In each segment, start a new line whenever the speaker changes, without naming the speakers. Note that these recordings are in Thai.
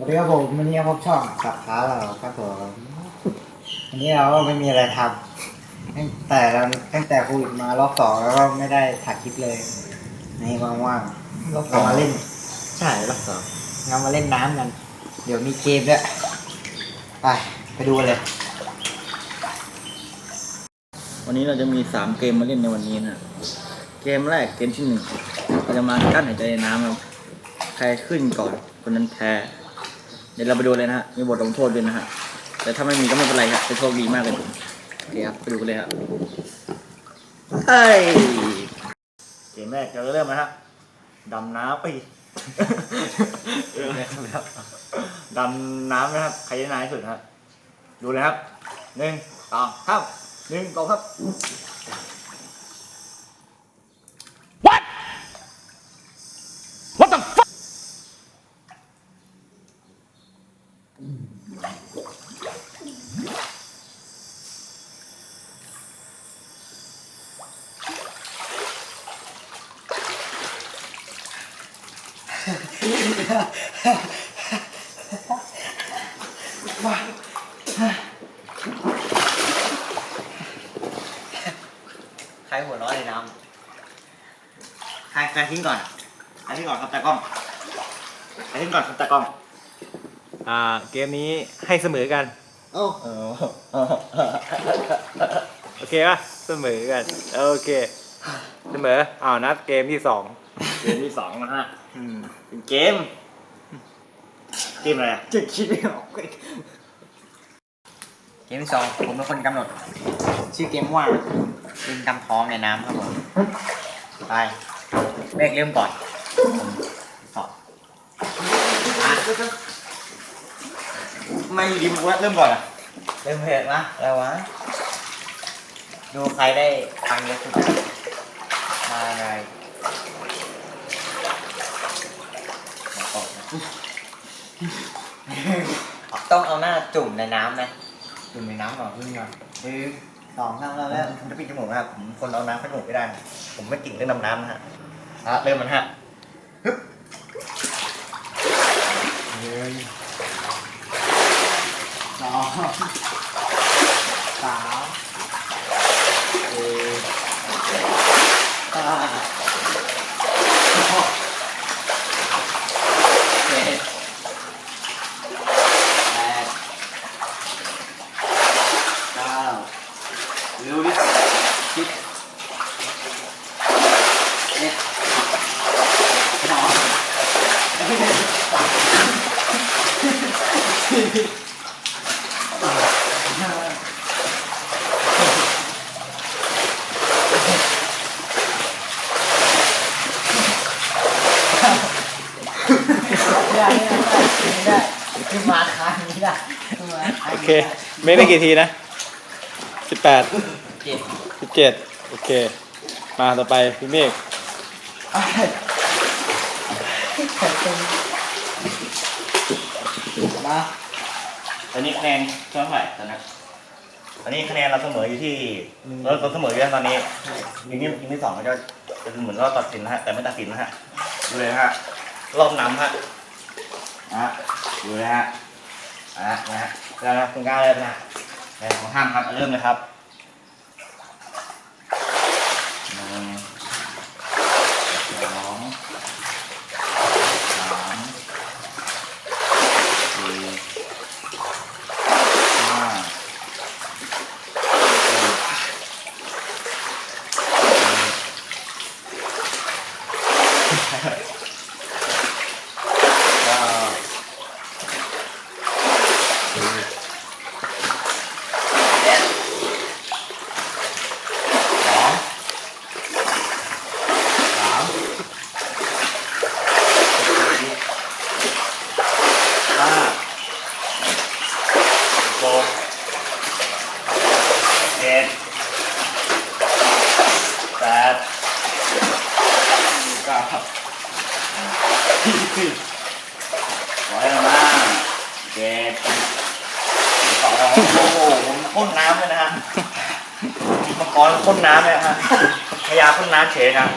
สวัสดีครับผมวันนี้พบช่องสับขาเราครับผมวันนี้เราก็ไม่มีอะไรทำตั้งแต่เราตั้งแต่โควิดมารอบสองแล้วก็ไม่ได้ถ่ายคลิปเลยในว่างๆเรามาเล่นใช่รอบสองเรามาเล่นน้ำกัน เดี๋ยวมีเกมด้วยไปไปดูกันเลย
วันนี้เราจะมีสามเกมมาเล่นในวันนี้นะ เกมแรกเกมที่หนึ่งเราจะมากั้นหายใจในน้ำครับใครขึ้นก่อนคนนั้นแพ้ ดี๋ยวเราไปดูเลยนะฮะ มีบทลงโทษด้วยนะฮะ แต่ถ้าไม่มีก็ไม่เป็นไรครับจะโชคดีมากเลยโอเคครับไปดูกันเลยครับเฮ้ยเกมแรกเราจะเริ่มนะฮะดำน้ำไปดำน้ำนะครับ ใครจะนานที่สุดฮะดูเลยครับหนึ่งสองสามหนึ่งสองครับ ใครหัวเร้อนในน้ำใครใครทิ้งก่อนใครทิ้งก่อนครับตากล้องใครทิ้งก่อนครับตากล้อง
อ่า เกมนี้ให้เสมอกัน
โอ้
เออ
โอเคป่ะ เสมอกัน โอเค เสมออ้าวนัดเกมที่สอง
เกมที่สองนะฮะ
อืม
เป็นเกม เกมอะไรอะ
จะคิดไม่ออกเกมที่สองผมเป็นคนกำหนด ชื่อเกมว่าลิงกำท้องในน้ำครับผม ไป เมฆเริ่มก่อนต่ออะ
ไม่อยู่ดีมึงว่าเริ่มก่อนอะ
เริ่มเพจนะอะไรวะ ดูใครได้ฟังเยอะสุดมาไงต้องเอาหน้าจุ่มในน้ำไหมจุ่มในน้ำก่อนพึ่งก่อนหนึ่ง สองแล้วแล้ว
ผมจะปิดจมูกนะครับผมคนเอาน้ำเข้าจมูกไม่ได้ ผมไม่เก่งเรื่องดำน้ำนะฮะอะเริ่มมันฮะ
หนึ่งสองสามสี่ห้าหกเจ็ดแปดเก้าเร็วดิสิบเอ็ดสองไม่ได้ไม่ได้คือมาค้างไม่ได้มาค้าง
โอ เค ไม่ได้กี่ทีนะสิบแปด
เจ็ด
สิบเจ็ดโอเค มาต่อไปพี่เมฆ
มา
ตอนนี้คะแนนเท่าไหร่ตอนนั้นตอนนี้คะแนนเราเสมออยู่ที่เราเราเสมออยู่แล้วตอนนี้ยิงที่ยิงที่สองก็จะจะเหมือนเราตัดสินนะฮะแต่ไม่ตัดสินนะฮะดูเลยนะฮะรอบน้ำฮะนะฮะดูเลยฮะ อะนะฮะแล้วนะคุณก้าเลยนะในของห้ามครับเริ่มเลยครับหนึ่งสองสามสี่ห้าเก้าสิบสองสามห้าหกเจ็ดแปดเก้า ยี่สิบร้อยแล้วนะเจ็ดสองโอ้โหผมพ่นน้ำเลยนะฮะมังกรพ่นน้ำเลยฮะพญาพ่นน้ำเฉยครับ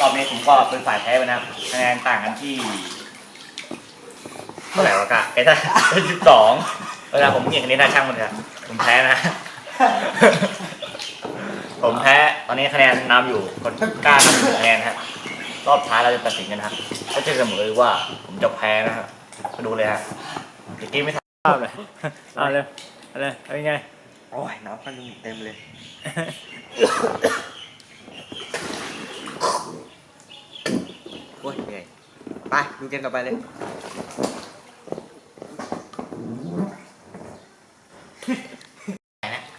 รอบนี้ผมก็เป็นฝ่ายแพ้ไปนะคะแนนต่างกันที่เท่าไหร่วะกะไอ้ท่าสิบสองเวลาผมเก่งคณิตนะช่างมันเถอะผมแพ้นะ ผมแพ้ ตอนนี้คะแนนนำอยู่คนกล้าคะแนนฮะ รอบท้ายเราจะตัดสินกันฮะก็จะเสมอเลยว่าผมจะแพ้นะฮะมาดูเลยฮะตะกี้ไม่ทัน
ภาพเลยเอาเลยเอาเลยเอายังไง
โอ้ยน้ำพันเต็มเลย โอ้ยเหนื่อยไปดูเกมต่อไปเลย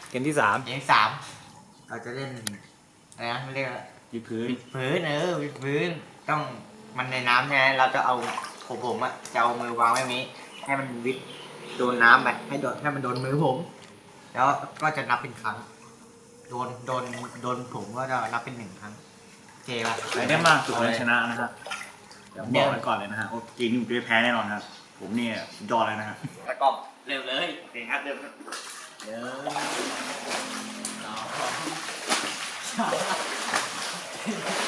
เกมที่สาม
เกมสามเราจะเล่นอะไรนะเรียกว่า
ยืดพื้น
วิดพื้นเออวิดพื้นต้องมันในน้ำใช่ไหมเราจะเอาผมผมอะจะเอามือวางไว้ตรงนี้ ให้มันวิดโดนน้ำไปให้โดนให้มันโดนมือผม แล้วก็จะนับเป็นครั้ง โดนโดนโดนผมก็จะนับเป็นหนึ่งครั้งโอเคป่ะ
ใครได้มากสุดคนชนะนะฮะเดี๋ยวบอกไว้ก่อนเลยนะฮะว่าเกมนี้ผมจะแพ้แน่นอนครับ ผมเนี่ยสุดยอดเลยนะฮะ ตะกล้องเร็วเลยเก่งครับเร็วเดี๋ยว Thank you.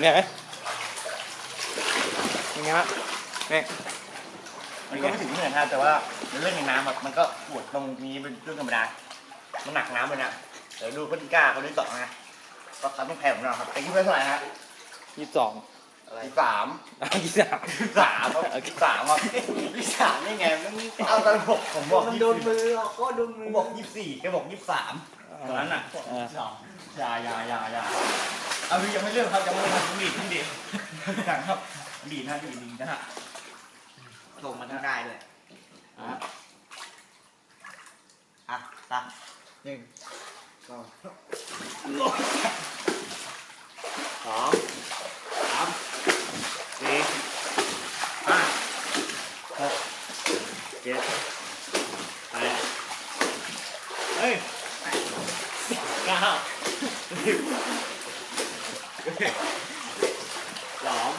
เนี่ยไหมยังไงวะเนี่ย
มันก็ไม่ถึงเหนื่อยนะแต่ว่ามันเล่นในน้ำแบบมันก็ปวดตรงนี้เป็นเรื่องธรรมดา มันหนักน้ำเลยนะ เดี๋ยวดูคนที่กล้าคนที่สองนะก็เขาต้องแพ้ผมนะครับแต่คิดไว้เท่าไหร่ฮะ
ยี่สิบสอง
อะไรสาม
เอายี่สิบสาม
สามครับสามครับพี่สามนี่ไงมันเอาตลกผมบอกโดนมือก็โดนมือบอกยี่สิบสี่แกบอกยี่สิบสามตอนนั้นน่ะ
เออ
อย่าอย่าอย่าอย่าเอาดูยังไม่เริ่มครับยังไม่เริ่มครับดีดดีดอย่างครับดีดนะดีดดีนะฮะ
ลงมันต้องได้ด้วย
อะ
อะตาหนึ่งสอง
สองสามสี่ห้าหก เจ็ดแปดเฮ้ยเก้าสิบสอง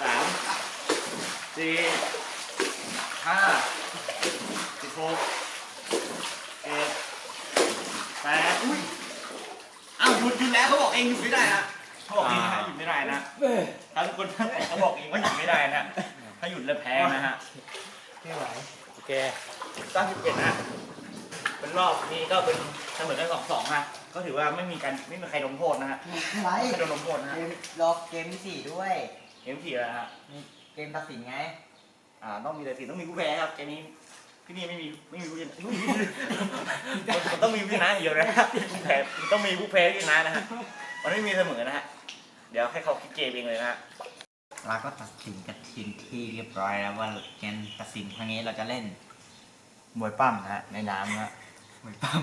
สามสี่ห้าสิบหกเจ็ดแปดอุ้ยอ้าวหยุดหยุดแล้วเขาบอกเองหยุดไม่ได้นะเขาบอกเองนะฮะหยุดไม่ได้นะถ้าทุกคนเขาบอกเองว่าหยุดไม่ได้นะถ้าหยุดแล้วแพ้นะฮะ
ไม่ไหว
โอเค
สร้างสิบเอ็ดนะ เป็นรอบนี้ก็เป็นเสมอกันสองสองนะก็ถือว่าไม่มีการไม่มีใครลงโทษนะฮะ
อะไร
ไม่มีใครโดนลงโทษนะ
เก
ฮะ
มรอเกมที่สี่ด้วย
เกมที่แล้วฮะ
มีเกมตัดสินไง
อ่าต้องมีแต่สิต้องมีผู้แพ้ครับเกมนี้ที่นี่ไม่มีไม่มีผู้ชนะมันต้องมีผู้ชนะอย่างเดียวนะฮะผู้แพ้มันต้องมีผู้แพ้ที่ชนะนะฮะมันไม่มีเสมอนะฮะเดี๋ยวให้เขาคิดเกมเองเลยนะฮะ
เราก็ตัดสินกัน ทีที่เรียบร้อยแล้วว่าเกมตัดสินครั้งนี้เราจะเล่น
มวยปั้มนะฮะในน้ำนะฮะ
เหมือนปั้ม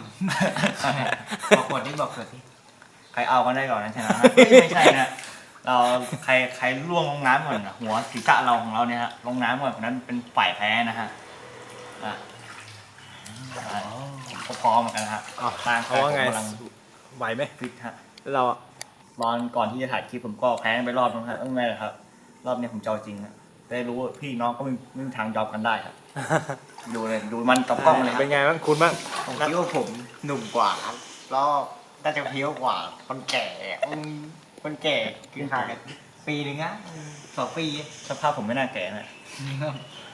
บอกกดที่บอกกดที่
ใครเอากันได้ก่อนนะชนะนะไม่ใช่นะเราใครใครล่วงลงน้ำก่อนนะหัวศีรษะเราของเราเนี่ยฮะลงน้ำก่อนคนนั้นเป็นฝ่ายแพ้นะฮะอะอะก็พร้อมเหมือนกันนะฮะ
อ๋อ
ร่าง
เขา
กาย
ว่าไง
ผมกำลัง
ไหวไหม
ฟิตฮะ
แล้วเราอะ
ตอนก่อนที่จะถ่ายคลิปผมก็แพ้ไปรอบนึงฮะต้องไงล่ะครับ รอบนี้ผมจะเอาจริงฮะได้รู้ว่าพี่น้องก็ไม่ไม่มีทางยอมกันได้ครับ ดูเลยดูมันกับกล้องเลยครั
เป็
บ
นไงบ้างคุณบ้าง
ผมคิดว่าผมหนุ่มกว่าครับแล้วน่าจะเพี้ยวกว่า คนแก่อะอืมคนแก่คือห่างกันปีหนึ่งอะสองปี
สภาพผมไม่น่าแก่นะ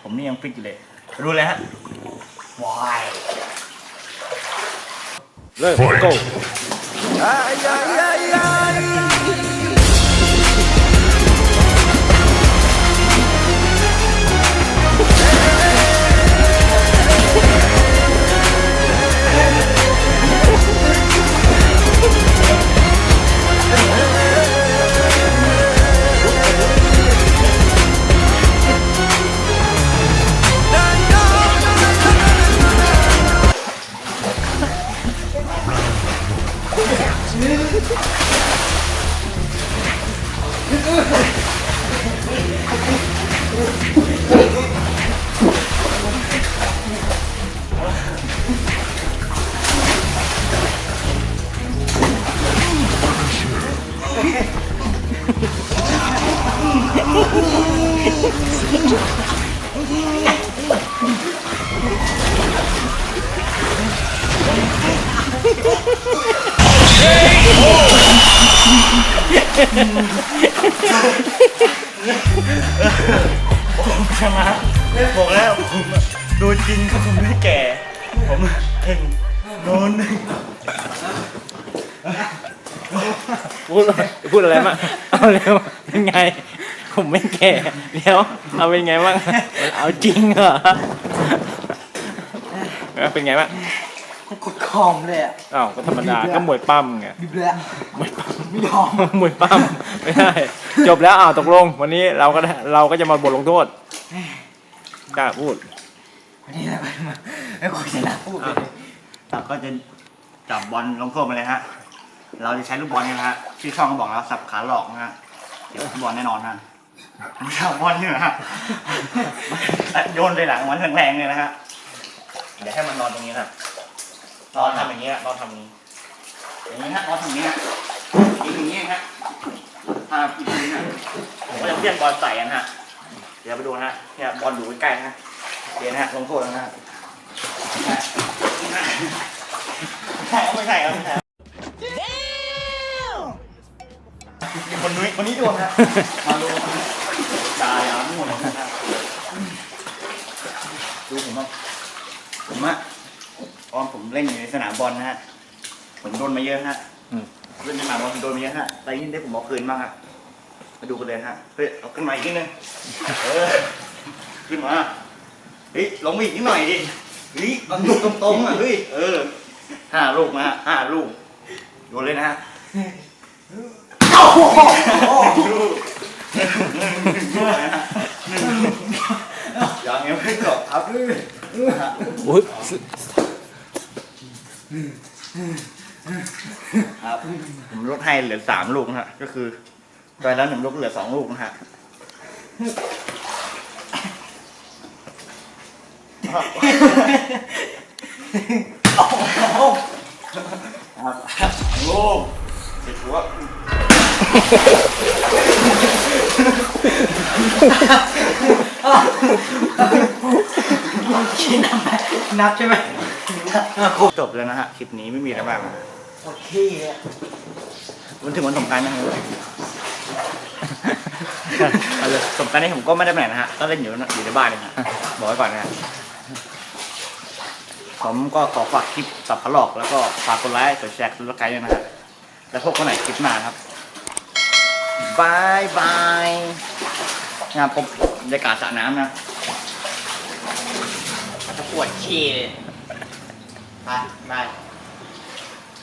ผมนี่ยังฟิตอยู่เลยดูเลยฮะ
วาย
เริ่ม go
เช
นะบอกแล้วผมดูจริงก็ผมไม่แก่ ผมเองโดน
พูดพูดอะไรมางเอาเร็วเป็นไง ผมไม่แก่เดี๋ยวเอาเป็นไงบ้างเอาจริงเหรอเออเป็นไงบ้าง
กดคอมเลยอะ
อ้าวก็ธรรมดาก็มวยปั้มไง
บิบเลยมวยปั๊ม ไม่ยอม
มวยปั้มไม่ได้ จบแล้วอ้าวตกลง วันนี้เราก็ได้เราก็จะมาบทลงโทษกล้าพูด
วันนี้เราไปมาไม่ควรชนะพูดเลย
เราก็จะจับบอลลงโทษมาเลยฮะ เราจะใช้ลูกบอลกันนะฮะที่ช่องก็บอกแล้วสับขาหลอกนะฮะเดี๋ยวลูกบอลแน่นอนฮะจับบอลนี่นะฮะโยนไปหลังมันแรงๆเลยนะฮะเดี๋ยวให้มันนอนตรงนี้นะนอนทำอย่างนี้นะนอนทำอย่างนี้อย่างนี้ฮะนอนทำอย่างนี้ ฮะอีกอย่างนี้ฮะอ่าอีกอย่างนี้ฮะผมก็จะเพี้ยนบอลใส่กันฮะ เดี๋ยวไปดูนะฮะเนี่ยบอลอยู่ใกล้ๆนะฮะเดี๋ยวนะฮะลงโทษนะฮะไม่ใช่ไม่ใช่ครับไม่ใช่คนนี้คนนี้โดนนะมาดูตายอะทั้งหมดเลยนะครับดูผมว่าผมอะตอนผมเล่นอยู่ในสนามบอลนะฮะผมโดนมาเยอะฮะ
อืม
เล่นในสนามบอลผมโดนมาเยอะฮะแต่ยิ่ได้ผมเอาคืนบ้างฮะมาดูกันเลยฮะ เฮ้ยเอาขึ้นมาอีกนิดนึงเออขึ้นมา เฮ้ยลงมาอีกนิดหน่อยดิ เฮ้ยเอาลูกตรงๆอะเฮ้ย เออห้าลูกนะฮะห้าลูกโยนเลยนะฮะยังยังไม่จบครับ
อุ้ย
ครับ ผมลดให้เหลือสามลูกนะฮะ ก็คือไปแล้วหนึ่งลูกเหลือสองลูกนะฮะครับลูกเจ็บหัว
ชี้นับไหมนับใช่ไหม
จบแล้วนะฮะ คลิปนี้ไม่มีอะไรมากนะ
โอเคอะ
วันถึงวันสงกรารนะครับเอาเลยสงกรารนี้ผมก็ไม่ได้ไปไหนนะฮะก็เล่นอยู่นะอยู่ในบ้านเองฮะบอกไว้ก่อนนะฮะผมก็ขอฝากคลิปสับพะหลอก แล้วก็ฝากกดไลค์กดแชร์กดติดตามด้วยนะฮะแล้วพบกันใหม่คลิปหน้าครับบายบายงานพบบรรยากาศสระน้ำนะ
จะปวดขี้เลย ไปบาย